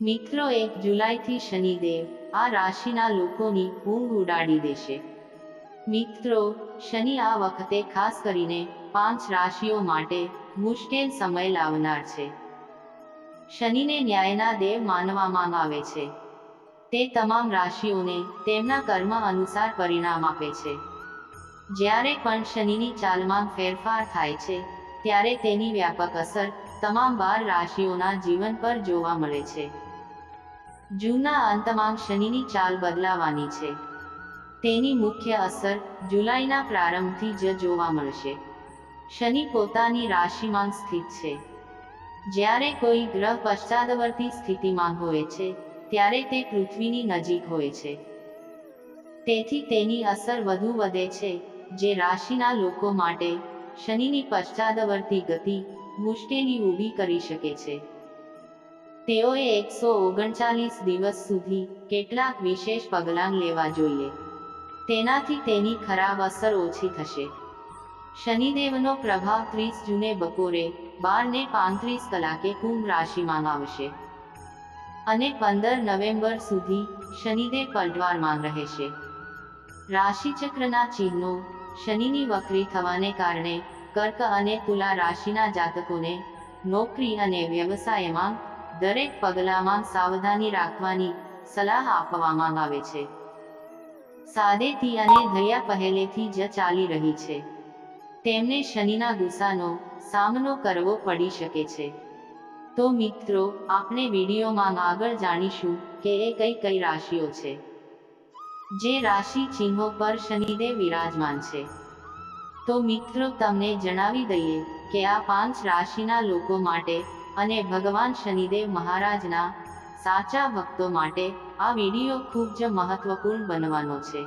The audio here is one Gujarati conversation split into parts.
મિત્રો એક જુલાઈથી શનિદેવ આ રાશિના લોકોની ઊંઘ ઉડાડી દેશે. મિત્રો, શનિ આ વખતે ખાસ કરીને પાંચ રાશિઓ માટે મુશ્કેલ સમય લાવનાર છે. શનિને ન્યાયના દેવ માનવામાં આવે છે. તે તમામ રાશિઓને તેમના કર્મ અનુસાર પરિણામ આપે છે. જ્યારે પણ શનિની ચાલમાં ફેરફાર થાય છે, ત્યારે તેની વ્યાપક અસર તમામ બાર રાશિઓના જીવન પર જોવા મળે છે. જૂનના અંતમાં શનિની ચાલ બદલાવાની છે. તેની મુખ્ય અસર જુલાઈના પ્રારંભથી જ જોવા મળશે. શનિ પોતાની રાશિમાં સ્થિત છે. જ્યારે કોઈ ગ્રહ પશ્ચાદવર્તી સ્થિતિમાં હોય છે, ત્યારે તે પૃથ્વીની નજીક હોય છે. તેથી તેની અસર વધુ વધે છે, જે રાશિના લોકો માટે શનિની પશ્ચાદવર્તી ગતિ મુશ્કેલી ઊભી કરી શકે છે. તેઓએ એકસો ઓગણચાલીસ દિવસ સુધી કેટલાક વિશેષ પગલાં લેવા જોઈએ. તેનાથી તેની ખરાબ અસર ઓછી થશે. શનિદેવનો પ્રભાવ ત્રીસ જૂને બપોરે બાર ને પાંત્રીસ કલાકે કુંભ રાશિમાં આવશે. અને પંદર નવેમ્બર સુધી શનિદેવ પલટવારમાં રહેશે. રાશિચક્રના ચિહ્નો શનિની વક્રી થવાને કારણે કર્ક અને તુલા રાશિના જાતકોને નોકરી અને વ્યવસાયમાં દરેક પગલામાં સાવધાની રાખવાની સલાહ આપવામાં આવે છે. સાદેથી અને દયા પહેલેથી જ ચાલી રહી છે. તેમને શનિના ગુસ્સાનો સામનો કરવો પડી શકે છે. તો મિત્રો, આપણે વિડીયોમાં આગળ જાણીશું કે એ કઈ કઈ રાશિઓ છે. જે રાશિ ચિહ્નો પર શનિદેવ વિરાજમાન છે. તો મિત્રો, તમને જણાવી દઈએ કે આ પાંચ રાશિના લોકો માટે અને ભગવાન શનિદેવ મહારાજના સાચા ભક્તો માટે આ વીડિયો ખૂબ જ મહત્વપૂર્ણ બનવાનો છે.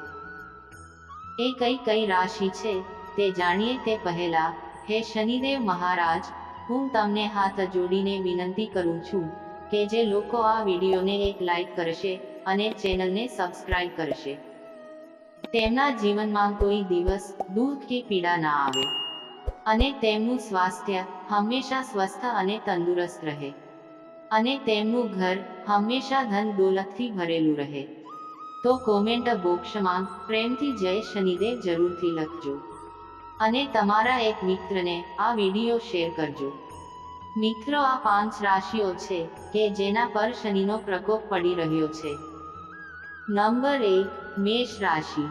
એ કઈ કઈ રાશિ છે તે જાણીએ તે પહેલા, હે શનિદેવ મહારાજ, હું તમને હાથ જોડીને વિનંતી કરું છું કે જે લોકો આ વિડીયોને એક લાઈક કરશે અને ચેનલને સબસ્ક્રાઇબ કરશે. તેમના જીવનમાં કોઈ દિવસ દુઃખ કે પીડા ના આવે. અને તેમનું સ્વાસ્થ્ય હંમેશા સ્વસ્થ અને તંદુરસ્ત રહે. અને તેમનું ઘર હંમેશા ધન દોલતથી ભરેલું રહે. તો કોમેન્ટ બોક્સમાં પ્રેમથી જય શનિદેવ જરૂરથી લખજો. અને તમારા એક મિત્રને આ વીડિયો શેર કરજો. મિત્રો, આ પાંચ રાશિઓ છે કે જેના પર શનિનો પ્રકોપ પડી રહ્યો છે. નંબર એક, મેષ રાશિ.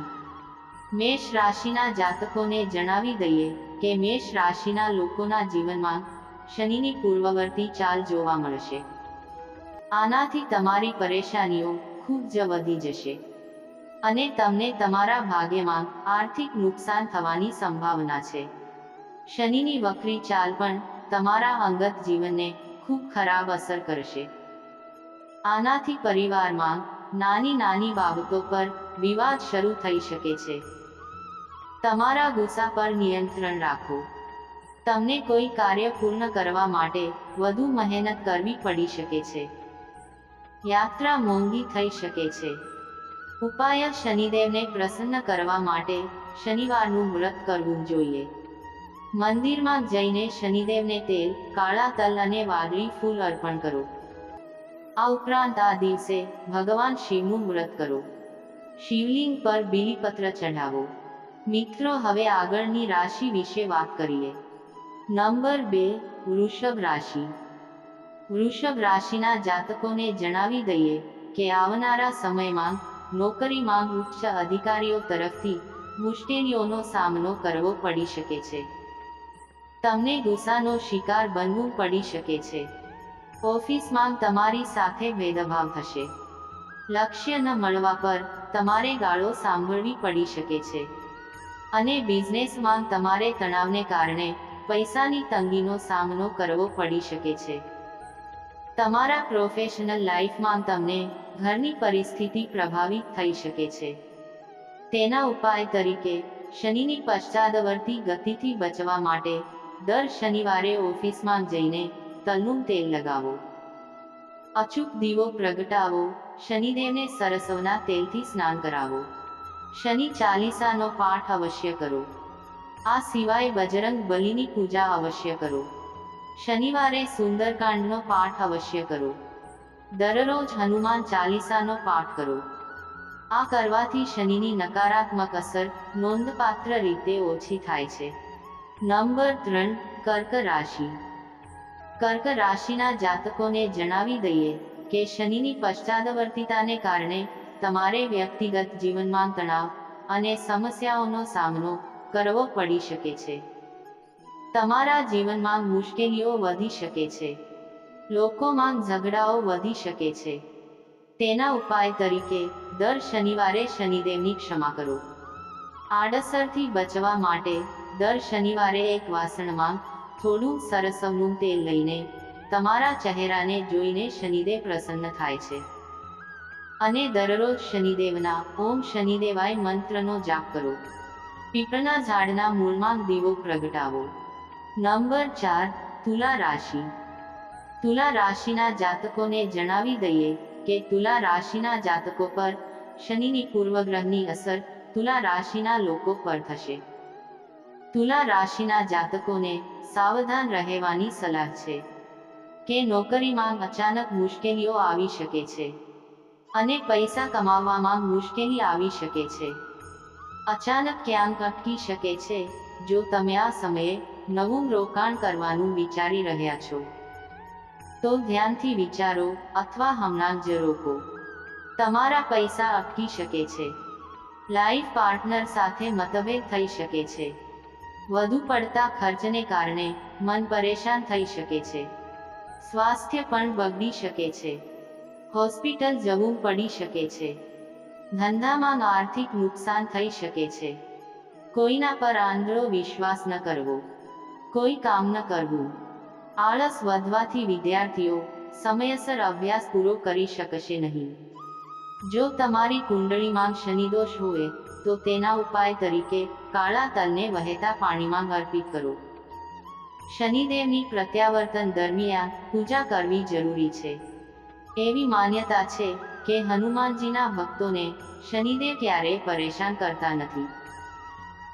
મેષ રાશિના જાતકોને જણાવી દઈએ કે મેષ રાશિના લોકોના જીવનમાં શનિની પૂર્વવર્તી ચાલ જોવા મળશે. આનાથી તમારી પરેશાનીઓ ખૂબ જ વધી જશે. અને તમને તમારા ભાગ્યમાં આર્થિક નુકસાન થવાની સંભાવના છે. શનિની વક્રી ચાલ પણ તમારા અંગત જીવનને ખૂબ ખરાબ અસર કરશે. આનાથી પરિવારમાં નાની નાની બાબતો પર વિવાદ શરૂ થઈ શકે છે. તમારા ગુસ્સા પર નિયંત્રણ રાખો. તમને કોઈ કાર્ય પૂર્ણ કરવા માટે વધુ મહેનત કરવી પડી શકે છે. યાત્રા મોંઘી થઈ શકે છે. ઉપાય શનિદેવને પ્રસન્ન કરવા માટે શનિવારનું વ્રત કરવું જોઈએ. મંદિરમાં જઈને શનિદેવને તેલ, કાળા તલ અને વાદળી ફૂલ અર્પણ કરો. આ ઉપરાંત આ દિવસે ભગવાન શિવનું વ્રત કરો. શિવલિંગ પર બીલીપત્ર ચઢાવો. મિત્રો, હવે આગળની રાશિ વિશે વાત કરીએ. નંબર બે, વૃષભ રાશિ. વૃષભ રાશિના જાતકોને જણાવી દઈએ કે આવનારા સમયમાં નોકરીમાં ઉચ્ચ અધિકારીઓ તરફથી મુશ્કેલીઓનો સામનો કરવો પડી શકે છે. તમને ગુસ્સાનો શિકાર બનવું પડી શકે છે. ઓફિસમાં તમારી સાથે ભેદભાવ થશે. લક્ષ્ય ન મળવા પર તમારે ગાળો સાંભળવી પડી શકે છે. અને બિઝનેસમાં તમારે તણાવને કારણે પૈસાની તંગીનો સામનો કરવો પડી શકે છે. તમારા પ્રોફેશનલ લાઈફમાં તમને ઘરની પરિસ્થિતિ પ્રભાવિત થઈ શકે છે. તેના ઉપાય તરીકે, શનિની પશ્ચાદવર્તી ગતિથી બચવા માટે દર શનિવારે ઓફિસમાં જઈને તલનું તેલ લગાવો. અચૂક દીવો પ્રગટાવો, શનિદેવને સરસવના તેલથી સ્નાન કરાવો. શનિ ચાલીસાનો પાઠ અવશ્ય કરો. આ સિવાય બજરંગ બલિની પૂજા અવશ્ય કરો. શનિવારે સુંદરકાંડનો પાઠ અવશ્ય કરો. દરરોજ હનુમાન ચાલીસાનો પાઠ કરો. આ કરવાથી શનિની નકારાત્મક અસર નોંધપાત્ર રીતે ઓછી થાય છે. નંબર ત્રણ, કર્ક રાશિ. કર્ક રાશિના જાતકોને જણાવી દઈએ કે શનિની પશ્ચાદવર્તિતાને કારણે તમારે વ્યક્તિગત જીવનમાં તણાવ અને સમસ્યાઓનો સામનો કરવો પડી શકે છે. તમારા જીવનમાં મુશ્કેલીઓ વધી શકે છે. લોકોમાં ઝઘડાઓ વધી શકે છે. તેના ઉપાય તરીકે દર શનિવારે શનિદેવની ક્ષમા કરો. આડઅસરથી બચવા માટે દર શનિવારે એક વાસણમાં થોડું સરસવનું તેલ લઈને તમારા ચહેરાને જોઈને શનિદેવ પ્રસન્ન થાય છે. અને દરરોજ શનિદેવના ઓમ શનિદેવાય મંત્રનો જાપ કરો. પીપળના ઝાડના મૂળમાં દીવો પ્રગટાવો. નંબર ચાર, તુલા રાશિ. તુલા રાશિના જાતકોને જણાવી દઈએ કે તુલા રાશિના જાતકો પર શનિની પૂર્વગ્રહની અસર તુલા રાશિના લોકો પર થશે. તુલા રાશિના જાતકોને સાવધાન રહેવાની સલાહ છે કે નોકરીમાં અચાનક મુશ્કેલીઓ આવી શકે છે. અને પૈસા કમાવવામાં મુશ્કેલી આવી શકે છે. અચાનક ક્યાંક અટકી શકે છે, જો તમે આ સમયે નવું રોકાણ કરવાનું વિચારી રહ્યા છો. તો ધ્યાનથી વિચારો અથવા હમણાં જ રોકો. તમારા પૈસા અટકી શકે છે. લાઈફ પાર્ટનર સાથે મતભેદ થઈ શકે છે. વધુ પડતા ખર્ચને કારણે મન પરેશાન થઈ શકે છે. સ્વાસ્થ્ય પણ બગડી શકે છે. હોસ્પિટલ જવું પડી શકે છે. ધંધામાં આર્થિક નુકસાન થઈ શકે છે. કોઈના પર આંધળો વિશ્વાસ ન કરવો. કોઈ કામ ન કરવું. આળસ વધવાથી વિદ્યાર્થીઓ સમયસર અભ્યાસ પૂરો કરી શકશે નહીં. જો તમારી કુંડળીમાં શનિદોષ હોય, તો તેના ઉપાય તરીકે કાળા તલને વહેતા પાણીમાં અર્પિત કરો. શનિદેવની પ્રત્યાવર્તન દરમિયાન પૂજા કરવી જરૂરી છે. એવી માન્યતા છે કે હનુમાનજીના ભક્તોને શનિદેવ ક્યારેય પરેશાન કરતા નથી.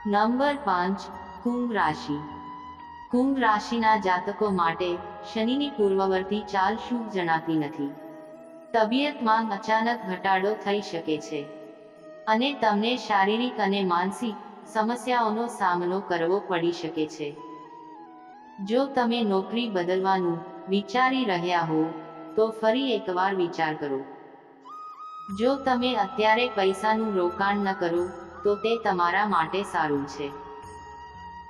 નંબર પાંચ, કુંભ રાશિ. કુંભ રાશિના જાતકો માટે શનિની પૂર્વવર્તી ચાલ શુભ જણાતી નથી. તબિયતમાં અચાનક ઘટાડો થઈ શકે છે. અને તમને શારીરિક અને માનસિક સમસ્યાઓનો સામનો કરવો પડી શકે છે. જો તમે નોકરી બદલવાનું વિચારી રહ્યા હો તો ફરી એકવાર વિચાર કરો. જો તમે અત્યારે પૈસાનું રોકાણ ન કરો, તો તે તમારા માટે સારું છે.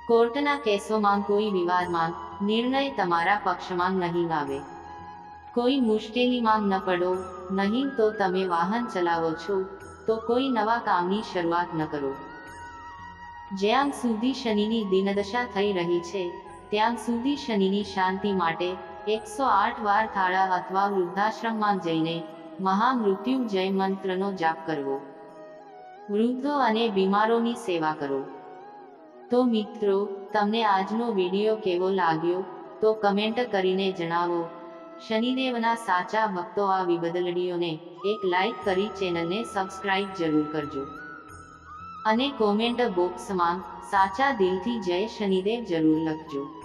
કોર્ટના કેસોમાં કોઈ વિવાદમાં નિર્ણય તમારા પક્ષમાં નહીં આવે. કોઈ મુશ્કેલીમાં ન પડો, નહીં તો તમે વાહન ચલાવો છો, તો કોઈ નવા કામની શરૂઆત ન કરો. જ્યાં સુધી શનિની દિનદશા થઈ રહી છે ત્યાં સુધી શનિની શાંતિ માટે એકસો આઠ વાર થાળા અથવા વૃદ્ધાશ્રમમાં જઈને મહામૃત્યુંજય મંત્રનો જાપ કરવો. વૃદ્ધો અને બીમારોની સેવા કરો. તો મિત્રો, તમને આજનો વીડિયો કેવો લાગ્યો? તો કમેન્ટ કરીને જણાવો. શનિદેવના સાચા ભક્તો આ વિબદલડીઓને એક લાઈક કરી ચેનલને સબસ્ક્રાઇબ જરૂર કરજો. અને કોમેન્ટ બોક્સમાં સાચા દિલથી જય શનિદેવ જરૂર લખજો.